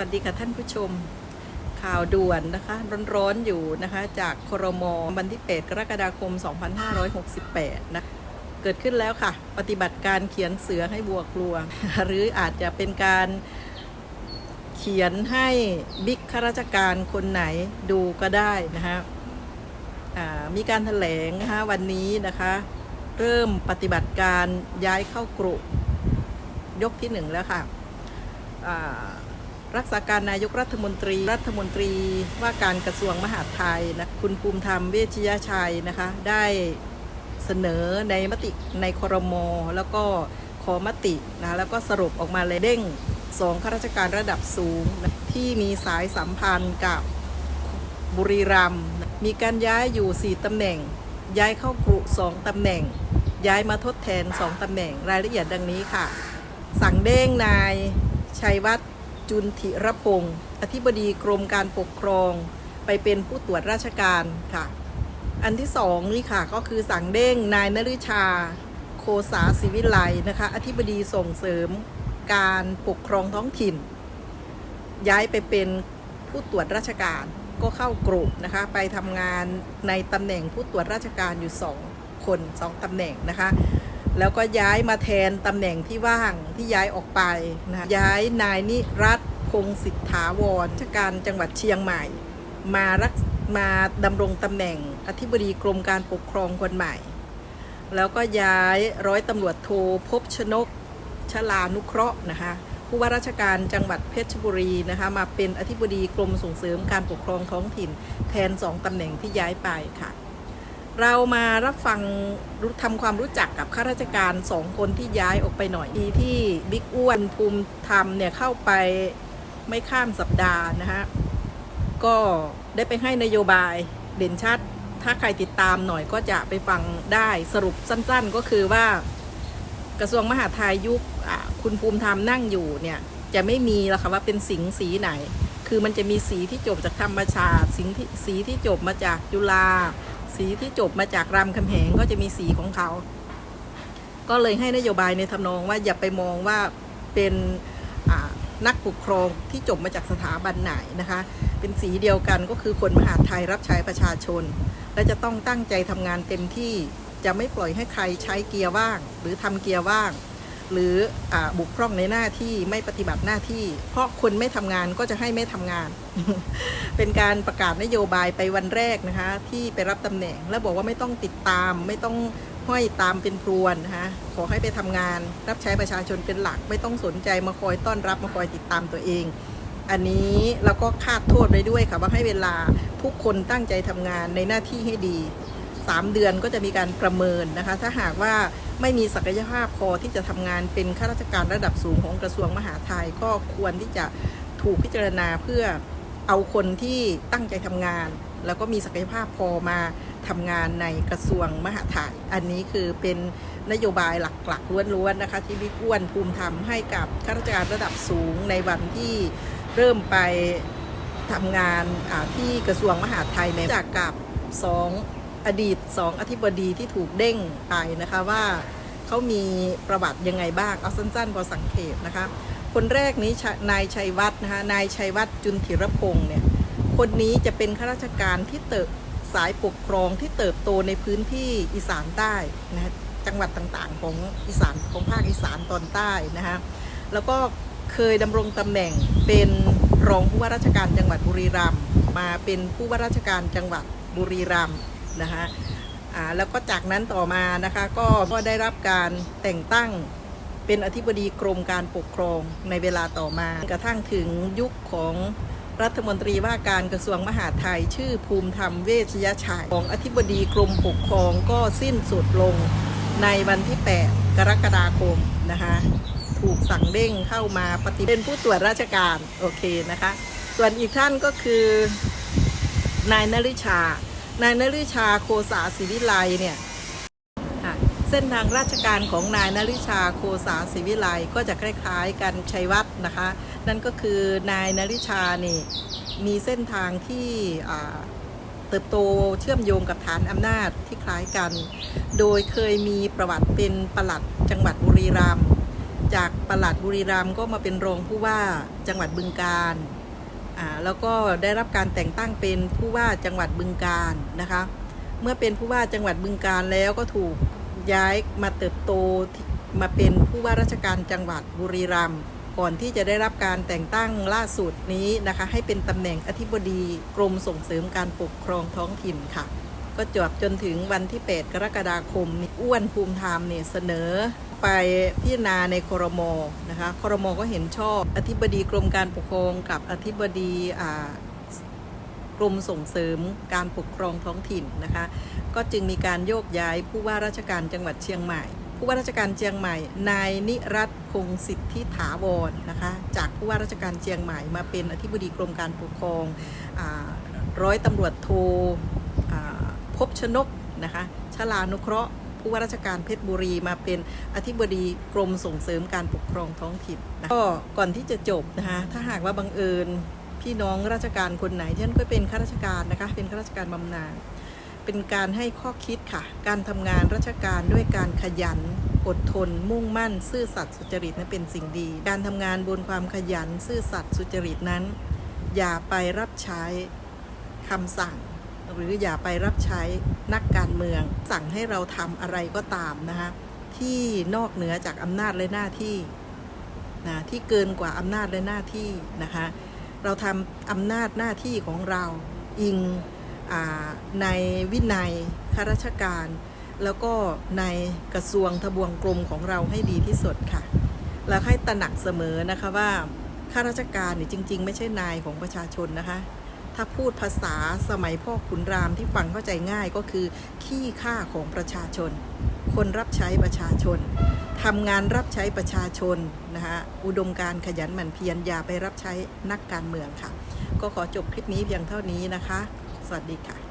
วัสดีค่ะท่านผู้ชมข่าวด่วนนะคะร้อนๆอยู่นะคะจากครมวันที่ 8 กรกฎาคม 2568 นะ เกิดขึ้นแล้วค่ะ ปฏิบัติการเขียนเสือให้บัวกลัว หรืออาจจะเป็นการเขียนให้บิ๊กข้าราชการคนไหนดูก็ได้นะคะมีการถแถลงนะคะวันนี้นะคะ เริ่มปฏิบัติการย้ายเข้ากรุยกที่หนึ่งแล้วค่ะ รักษาการนายกรัฐมนตรี รัฐมนตรีว่าการกระทรวงมหาดไทยนะคุณภูมิธรรมเวชยชัยนะคะได้เสนอในมติในครม แล้วก็ขอมตินะแล้วก็สรุปออกมาเลยเด้งสองข้าราชการระดับสูงนะที่มีสายสัมพันธ์กับบุรีรัมย์นะมีการย้ายอยู่ 4ตำแหน่ง ย้ายเข้ากรุ2ตำแหน่ง ย้ายมาทดแทน 2ตำแหน่งรายละเอียดดังนี้ค่ะ สั่งเด้งนายชัยวัฒน์ จุนธิรพงศ์อธิบดีกรมการปกครอง ไปเป็นผู้ตรวจราชการค่ะ อันที่สองนี่ค่ะก็คือสั่งเด้งนายนฤชา โคสาศิวิไลนะคะ อธิบดีส่งเสริมการปกครองท้องถิ่น ย้ายไปเป็นผู้ตรวจราชการก็เข้ากรุนะคะ ไปทำงานในตำแหน่งผู้ตรวจราชการอยู่สองคนสองตำแหน่งนะคะ แล้วก็ย้ายมาแทนตำแหน่งที่ว่างที่ย้ายออกไปนะย้ายนายนิรัตน์พงศิทธาวรราชการจังหวัดเชียงใหม่ มารักมาดำรงตำแหน่งอธิบดีกรมการปกครองคนใหม่ แล้วก็ย้ายร้อยตำรวจโทพบชนกชลานุเคราะห์นะคะผู้ว่าราชการจังหวัดเพชรบุรีนะคะมาเป็นอธิบดีกรมส่งเสริมการปกครองท้องถิ่น แทนสองตำแหน่งที่ย้ายไปค่ะ เรามารับฟังรู้ทำความรู้จักกับข้าราชการสองคนที่ย้ายออกไปหน่อยที่ที่บิ๊กอ้วนภูมิธรรมเนี่ยเข้าไปไม่ข้ามสัปดาห์นะฮะก็ได้ไปให้นโยบายเด่นชัด ถ้าใครติดตามหน่อยก็จะไปฟังได้สรุปสั้นๆ ก็คือว่ากระทรวงมหาดไทยยุคคุณภูมิธรรมนั่งอยู่เนี่ยจะไม่มีแล้วค่ะว่าเป็นสิงสีไหน คือมันจะมีสีที่จบจากธรรมชาติสิงที่สีที่จบมาจากจุฬา สีที่จบมาจากรามคำแหงก็จะมีสีของเขา ก็เลยให้นโยบายในทำนองว่าอย่าไปมองว่าเป็นนักปกครองที่จบมาจากสถาบันไหนนะคะ เป็นสีเดียวกันก็คือคนมหาไทยรับใช้ประชาชน และจะต้องตั้งใจทำงานเต็มที่จะไม่ปล่อยให้ใครใช้เกียร์ว่าง หรือทำเกียร์ว่าง หรืออบุกพร่องในหน้าที่ไม่ปฏิบัติหน้าที่ เพราะคนไม่ทำงานก็จะให้ไม่ทำงาน เป็นการประกาศนโยบายไปวันแรกนะคะ ที่ไปรับตำแหน่ง แล้วบอกว่าไม่ต้องติดตาม ไม่ต้องห้อยตามเป็นพรวนนะคะขอให้ไปทำงาน รับใช้ประชาชนเป็นหลัก ไม่ต้องสนใจมาคอยต้อนรับมาคอยติดตามตัวเอง อันนี้เราก็คาดโทษไว้ด้วยค่ะว่าให้เวลาทุกคนตั้งใจทำงานในหน้าที่ให้ดี 3 เดือนก็จะมีการประเมินนะคะ ถ้าหากว่า ไม่มีศักยภาพพอที่จะทำงานเป็นข้าราชการระดับสูงของกระทรวงมหาดไทยก็ควรที่จะถูกพิจารณาเพื่อเอาคนที่ตั้งใจทำงาน แล้วก็มีศักยภาพพอมาทำงานในกระทรวงมหาดไทยอันนี้คือเป็นนโยบายหลักๆล้วนๆนะคะ ที่บิ๊กอ้วนภูมิธรรมให้กับข้าราชการระดับสูงในวันที่เริ่มไปทำงานที่กระทรวงมหาดไทยในจากกับส อดีตสองอธิบดีที่ถูกเด้งไปนะคะว่าเขามีประวัติยังไงบ้าง เอาสั้นๆพอสังเกตนะคะ คนแรกนี้นายชัยวัฒน์นะคะนายชัยวัฒน์จุนถิรพงศ์เนี่ยคนนี้จะเป็นข้าราชการที่เติบสายปกครองที่เติบโตในพื้นที่อีสานใต้นะจังหวัดต่างๆของอีสานของภาคอีสานตอนใต้นะคะแล้วก็เคยดำรงตำแหน่งเป็นรองผู้ว่าราชการจังหวัดบุรีรัมย์มาเป็นผู้ว่าราชการจังหวัดบุรีรัมย์ นะคะแล้วก็จากนั้นต่อมานะคะก็ก็ได้รับการแต่งตั้งเป็นอธิบดีกรมการปกครองในเวลาต่อมากระทั่งถึงยุคของรัฐมนตรีว่าการกระทรวงมหาดไทย ชื่อภูมิธรรมเวชยชัยของอธิบดีกรมปกครองก็สิ้นสุดลงในวันที่ 8 กรกฎาคมนะคะถูกสั่งเด้งเข้ามาปฏิเป็นผู้ตรวจราชการโอเคนะคะ ส่วนอีกท่านก็คือนายนฤชา นายนฤชาโคสาศิวิไลเนี่ยค่ะเส้นทางราชการของนายนฤชาโคสาศิวิไลก็จะคล้ายๆกันชัยวัฒน์นะคะ นั่นก็คือนายนฤชานี่มีเส้นทางที่อ่าเติบโตเชื่อมโยงกับฐานอำนาจที่คล้ายกัน โดยเคยมีประวัติเป็นปลัดจังหวัดบุรีรัมย์จากปลัดบุรีรัมย์ก็มาเป็นรองผู้ว่าจังหวัดบึงกาฬอ่า แล้วก็ได้รับการแต่งตั้งเป็นผู้ว่าจังหวัดบึงการนะคะ เมื่อเป็นผู้ว่าจังหวัดบึงการแล้วก็ถูกย้ายมาเติบโตมาเป็นผู้ว่าราชการจังหวัดบุรีรัมย์ก่อนที่จะได้รับการแต่งตั้งล่าสุดนี้นะคะ ให้เป็นตำแหน่งอธิบดีกรมส่งเสริมการปกครองท้องถิ่นค่ะ ก็จวบจนถึงวันที่ 8 กรกฎาคมอ้วนภูมิธรรมเนี่ยเสนอไปพิจารณาในครมนะคะครมก็เห็นชอบ อธิบดีกรมการปกครองกับอธิบดีกรมส่งเสริมการปกครองท้องถิ่นนะคะ ก็จึงมีการโยกย้ายผู้ว่าราชการจังหวัดเชียงใหม่ ผู้ว่าราชการเชียงใหม่ นายนิรัตน์พงสิทธิถาวรนะคะ จากผู้ว่าราชการเชียงใหม่มาเป็นอธิบดีกรมการปกครองอร้อยตำรวจโท พบชนกนะคะชลานุเคราะห์ผู้ว่าราชการเพชรบุรีมาเป็นอธิบดีกรมส่งเสริมการปกครองท้องถิ่นนะก็ก่อนที่จะจบนะคะถ้าหากว่าบังเอิญพี่น้องราชการคนไหนที่ฉันก็เป็นข้าราชการนะคะเป็นข้าราชการบำนาญเป็นการให้ข้อคิดค่ะ การทำงานราชการด้วยการขยันอดทน มุ่งมั่น ซื่อสัตย์สุจริตนั้นเป็นสิ่งดี การทำงานบนความขยันซื่อสัตย์สุจริตนั้น อย่าไปรับใช้คำสั่ง หรืออย่าไปรับใช้นักการเมือง สั่งให้เราทำอะไรก็ตามนะคะที่นอกเหนือจากอำนาจและหน้าที่นะที่เกินกว่าอำนาจและหน้าที่นะคะเราทำอำนาจหน้าที่ของเราอิงอในวินัยข้าราชการ แล้วก็ในกระทรวงทบวงกรมของเราให้ดีที่สุดค่ะ แล้วให้ตระหนักเสมอนะคะว่าข้าราชการเนี่ยจริง ๆ ไม่ใช่นายของประชาชนนะคะ ถ้าพูดภาษาสมัยพ่อขุนรามที่ฟังเข้าใจง่ายก็คือ ขี้ข้าของประชาชน คนรับใช้ประชาชนทำงานรับใช้ประชาชนนะคะอุดมการขยันหมั่นเพียรอย่าไปรับใช้นักการเมืองค่ะ ก็ขอจบคลิปนี้เพียงเท่านี้นะคะ สวัสดีค่ะ